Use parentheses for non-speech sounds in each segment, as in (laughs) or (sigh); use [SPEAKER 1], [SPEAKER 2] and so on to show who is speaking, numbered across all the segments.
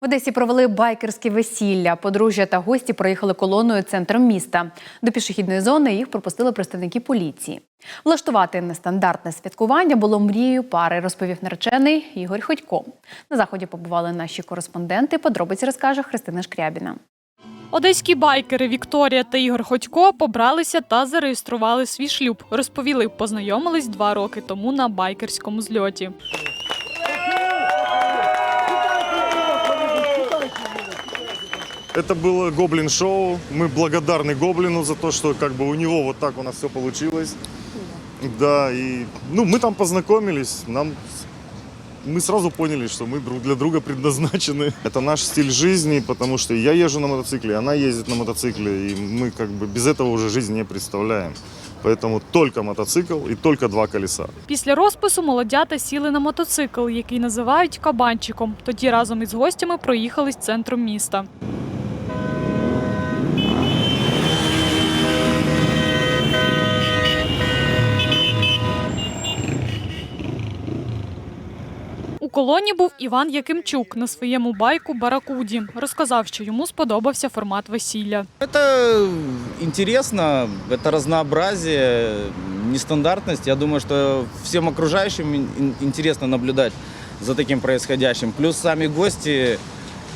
[SPEAKER 1] В Одесі провели байкерське весілля. Подружжя та гості проїхали колоною центром міста. До пішохідної зони їх пропустили представники поліції. Влаштувати нестандартне святкування було мрією пари, розповів наречений Ігор Ходько. На заході побували наші кореспонденти. Подробиці розкаже Христина Шкрябіна.
[SPEAKER 2] Одеські байкери Вікторія та Ігор Ходько побралися та зареєстрували свій шлюб. Розповіли, познайомились два роки тому на байкерському зльоті.
[SPEAKER 3] Это было гоблин-шоу. Мы благодарны Гоблину за то, что как бы у него вот так у нас все получилось. Да, и ну, мы там познакомились, нам мы сразу поняли, что мы друг для друга предназначены. (laughs) Это наш стиль жизни, потому что я езжу на мотоцикле, она ездит на мотоцикле, и мы как бы без этого уже жизнь не представляем. Поэтому только мотоцикл и только два колеса.
[SPEAKER 2] Після розпису молодята сіли на мотоцикл, який називають кабанчиком. Тоді разом із гостями проїхались центром міста. колоні був Іван Якимчук на своєму байку Баракуді. Розказав, що йому сподобався формат весілля.
[SPEAKER 4] Это интересно, это разнообразие, нестандартность. Я думаю, что всем окружающим ин- ин- интересно наблюдать за таким происходящим. Плюс сами гости,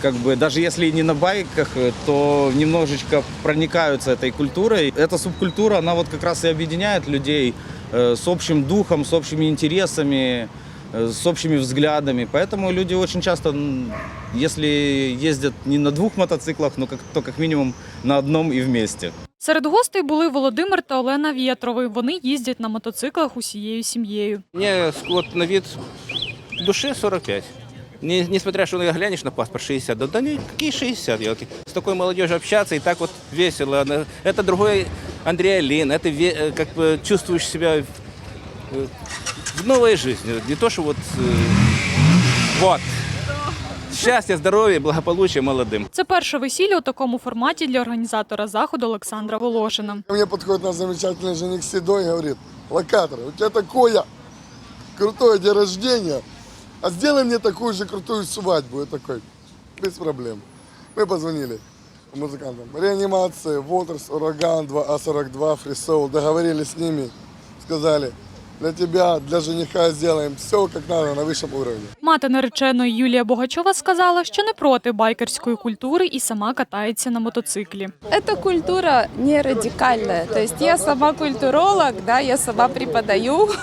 [SPEAKER 4] как бы, даже если и не на байках, э, то немножечко проникаются этой культурой. Эта субкультура, она вот как раз и объединяет людей э, с общим духом, с общими интересами, э, с общими взглядами. Поэтому люди очень часто, м, если ездят не на двух мотоциклах, но как, то как минимум на одном и вместе.
[SPEAKER 2] Серед гостей були Володимир та Олена Вєтрови. Вони їздять на мотоциклах усією сім'єю.
[SPEAKER 5] Мне вот на вид души 45. Не, несмотря, что глянешь на паспорт 60, да, да не, какие 60, елки. С такой молодежью общаться и так вот весело. Она- Это другой Андрей Алин, это ве- э, как бы чувствуешь себя э, в новой жизни. Не то, что вот... э, Вот. Счастья, здоровья, благополучия молодым.
[SPEAKER 2] Це перше весілля у такому форматі для організатора заходу Олександра Волошина.
[SPEAKER 6] Ко мне подходит наш замечательный жених Седой и говорит, локатор, у тебя такое крутое день рождения, а сделай мне такую же крутую свадьбу. Я такой, без проблем. Мы позвонили музыкантам. Реанимация, Волтерс, Ураган, 2А42, Фрисоул. Договорились с ними, сказали, для тебя, для жениха сделаем все как надо на высшем уровне.
[SPEAKER 2] Мати нареченої Юлія Богачова сказала, що не проти байкерської культури і сама катається на мотоциклі.
[SPEAKER 7] Эта культура не радикальная. То есть я сама культуролог, да, я сама преподаю. (laughs)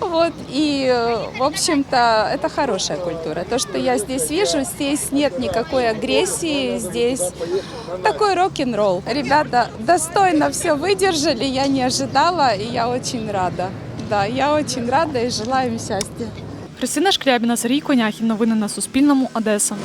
[SPEAKER 7] Вот, и, э, в общем-то, это хорошая культура. То, что я здесь вижу, здесь нет никакой агрессии, здесь такой рок-н-ролл. Ребята достойно все выдержали, я не ожидала, и я очень рада. Да, я очень рада и желаю им счастья.
[SPEAKER 2] Христина Шкрябіна, Сергій Коняхін. Новини на Суспільному. Одеса.